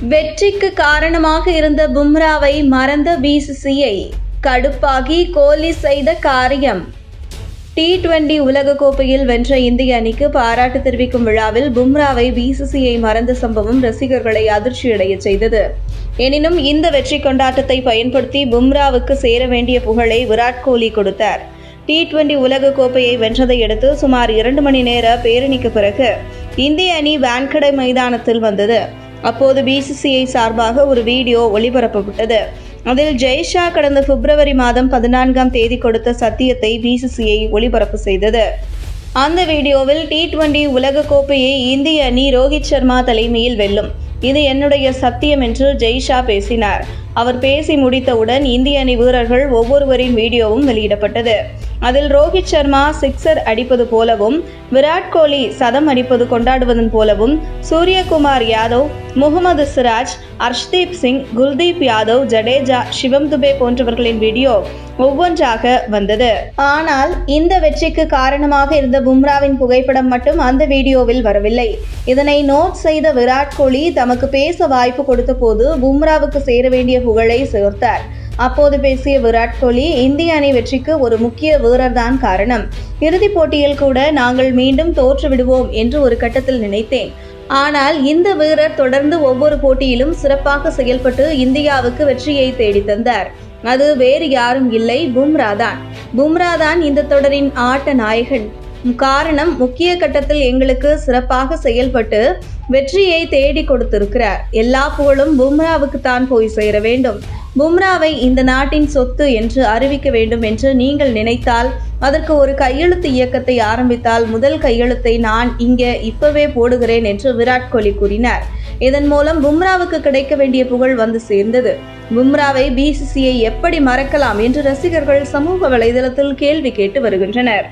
வெற்றிக்கு காரணமாக இருந்த பும்ராவை மறந்த பிசிசிஐ கடுப்பாகி கோலி செய்த காரியம். டி டுவெண்டி உலகக்கோப்பையில் வென்ற இந்திய அணிக்கு பாராட்டு தெரிவிக்கும் விழாவில் பும்ராவை பிசிசிஐ மறந்த சம்பவம் ரசிகர்களை அதிர்ச்சியடைய செய்தது. எனினும் இந்த வெற்றி கொண்டாட்டத்தை பயன்படுத்தி பும்ராவுக்கு சேர வேண்டிய புகழை விராட் கோலி கொடுத்தார். டி டுவெண்டி உலகக்கோப்பையை வென்றதை அடுத்து சுமார் இரண்டு மணி நேர பேரணிக்கு பிறகு இந்திய அணி வான்கடை மைதானத்தில் வந்தது. அப்போது பிசிசிஐ சார்பாக ஒரு வீடியோ ஒளிபரப்பப்பட்டது. அதில் ஜெய்ஷா கடந்த பிப்ரவரி மாதம் பதினான்காம் தேதி கொடுத்த சத்தியத்தை பிசிசிஐ ஒளிபரப்பு செய்தது. அந்த வீடியோவில் டி டுவெண்டி உலகக்கோப்பையை இந்திய அணி ரோஹித் சர்மா தலைமையில் வெல்லும். இது என்னுடைய சத்தியம் என்று ஜெய்ஷா பேசினார். அவர் பேசி முடித்தவுடன் இந்திய அணி வீரர்கள் ஒவ்வொருவரின் வீடியோவும் வெளியிடப்பட்டது. அதில் ரோஹித் சர்மா சிக்ஸர் அடிப்பது போலவும் விராட் கோலி சதம் அடிப்பது கொண்டாடுவதன் போலவும் சூரியகுமார் யாதவ் முகமது சிராஜ் அர்ஷ்தீப் சிங் குல்தீப் யாதவ் ஜடேஜா சிவம் துபே போன்றவர்களின் வீடியோ ஒவ்வொன்றாக வந்தது. ஆனால் இந்த வெற்றிக்கு காரணமாக இருந்த பும்ராவின் புகைப்படம் மட்டும் அந்த வீடியோவில் வரவில்லை. இதனை நோட் செய்த விராட் கோலி தமக்கு பேச வாய்ப்பு கொடுத்த போது பும்ராவுக்கு சேர வேண்டிய புகழை சேர்த்தார். அப்போது பேசிய விராட் கோலி இந்திய அணி வெற்றிக்கு ஒரு முக்கிய வீரர்தான் காரணம். இறுதிப் போட்டியில் கூட நாங்கள் மீண்டும் தோற்று விடுவோம் என்று ஒரு கட்டத்தில் நினைத்தேன். ஆனால் இந்த வீரர் தொடர்ந்து ஒவ்வொரு போட்டியிலும் சிறப்பாக செயல்பட்டு இந்தியாவுக்கு வெற்றியை தேடி தந்தார். அது வேறு யாரும் இல்லை பும்ரா தான். பும்ரா தான் இந்த தொடரின் ஆட்ட நாயகன். காரணம் முக்கிய கட்டத்தில் எங்களுக்கு சிறப்பாக செயல்பட்டு வெற்றியை தேடி கொடுத்திருக்கிறார். எல்லா புகழும் பும்ராவுக்கு தான் போய் சேர வேண்டும். பும்ராவை இந்த நாட்டின் சொத்து என்று அறிவிக்க வேண்டும் என்று நீங்கள் நினைத்தால் அதற்கு ஒரு கையெழுத்து இயக்கத்தை ஆரம்பித்தால் முதல் கையெழுத்தை நான் இங்கே இப்பவே போடுகிறேன் என்று விராட் கோலி கூறினார். இதன் மூலம் பும்ராவுக்கு கிடைக்க வேண்டிய புகழ் வந்து சேர்ந்தது. பும்ராவை பிசிசிஐ எப்படி மறக்கலாம் என்று ரசிகர்கள் சமூக வலைதளத்தில் கேள்வி கேட்டு வருகின்றனர்.